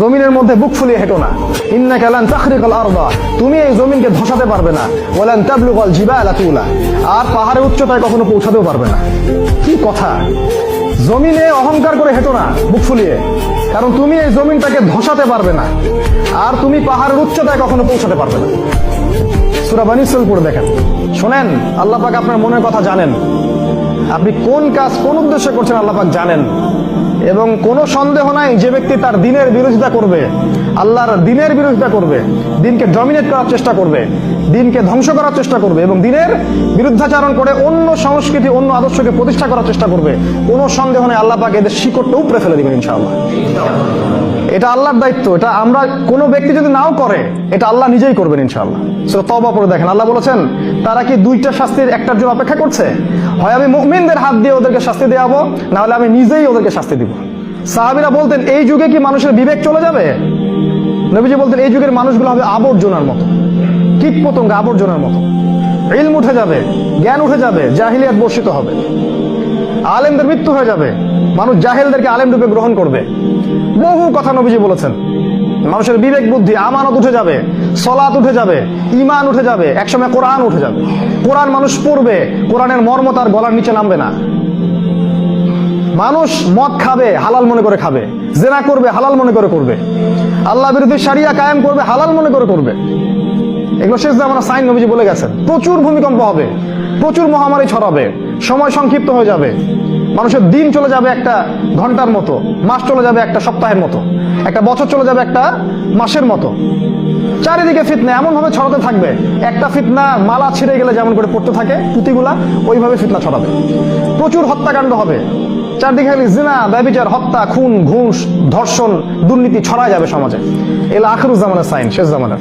জমিনের মধ্যে বুক ফুলিয়ে হেঁটো না। ইন্নাকা লান তাখরিকাল আরদা। তুমি এই জমিনকে ধসাতে পারবে না। ওয়ালান তাবলুগাল জিবালা তুলা। আর পাহাড়ের উচ্চতায় কখনো পৌঁছাতেও পারবে না। কি কথা? জমিনে অহংকার করে হেঁটো না, বুক ফুলিয়ে। কারণ তুমি এই জমিনটাকে ধসাতে পারবে না। আর তুমি পাহাড়ের উচ্চতায় কখনো পৌঁছাতে পারবে না। সুরা বানিসল পড়ে দেখেন। শোনেন, আল্লাহ পাক আপনার মনের কথা জানেন। আপনি কোন কাজ কোন উদ্দেশ্যে করছেন আল্লাহ পাক জানেন। এবং কোনো সন্দেহ নাই যে ব্যক্তি তার দিনের বিরোধিতা করবে, আল্লাহর দিনের বিরোধিতা করবে, দিনকে ডমিনেট করার চেষ্টা করবে, দিনকে ধ্বংস করার চেষ্টা করবে এবং দিনের বিরুদ্ধাচারণ করে অন্য সংস্কৃতি, অন্য আদর্শকে প্রতিষ্ঠা করার চেষ্টা করবে, কোনো সন্দেহ নেই, আল্লাহ পাক এদের শিকড়টা উপরে ফেলে দেবেন ইনশাআল্লাহ। এটা আল্লাহর দায়িত্ব, এটা আমরা কোনো ব্যক্তি যদি নাও করে, এটা আল্লাহ নিজেই করবেন ইনশাআল্লাহ। সেটা তবা পরে দেখেন, আল্লাহ বলেছেন, তারা কি দুইটা শাস্তির একটার জন্য অপেক্ষা করছে? হয় আমি মুমিনদের হাত দিয়ে ওদেরকে শাস্তি দেওয়াবো না হলে আমি নিজেই ওদেরকে শাস্তি দিব। সাহাবিরা বলতেন, এই যুগে কি মানুষের বিবেক চলে যাবে? নবীজি বলতেন, এই যুগের মানুষগুলো হবে আবর্জনার মতো কীট পতঙ্গ আবর্জনার মতো। ইলম উঠে যাবে, জ্ঞান উঠে যাবে, জাহিলিয়াত বর্ষিত হবে। আলেমদের মৃত্যু হয়ে যাবে, মানুষ জাহেলদেরকে আলেম রূপে গ্রহণ করবে। বহু কথা নবীজি বলেছেন। মানুষের বিবেক, বুদ্ধি, আমানত উঠে যাবে সলাত উঠে যাবে ইমান উঠে যাবে, একসময় কোরআন উঠে যাবে। কোরআন মানুষ পড়বে, কোরআনের মর্ম তার গলার নিচে নামবে না। মানুষ মদ খাবে, হালাল মনে করে খাবে। জেনা করবে, হালাল মনে করে করবে। আল্লাহ বিরোধী সারিয়া কায়েম করবে, হালাল মনে করে করবে। এগুলো শেষ আমরা সাইন নবীজি বলে গেছেন। প্রচুর ভূমিকম্প হবে, প্রচুর মহামারী ছড়াবে, সময় সংক্ষিপ্ত হয়ে যাবে। মানুষের দিন চলে যাবে একটা ঘণ্টার মতো, মাস চলে যাবে একটা সপ্তাহের মতো, একটা বছর চলে যাবে একটা মাসের মতো। চারিদিকে ফিতনা এমন ভাবে ছড়াতে থাকবে, একটা ফিতনা মালা ছিঁড়ে গেলে যেমন করে পড়তে থাকে পুঁতিগুলা, ওইভাবে ফিতনা ছড়াবে। প্রচুর হত্যাকাণ্ড হবে চারদিকে খালি জিনা, ব্যবিচার, হত্যা, খুন, ঘুষ, ধর্ষণ, দুর্নীতি ছড়া যাবে সমাজে। এলা আখরুজ্জামানের সাইন, শেষ জামানের।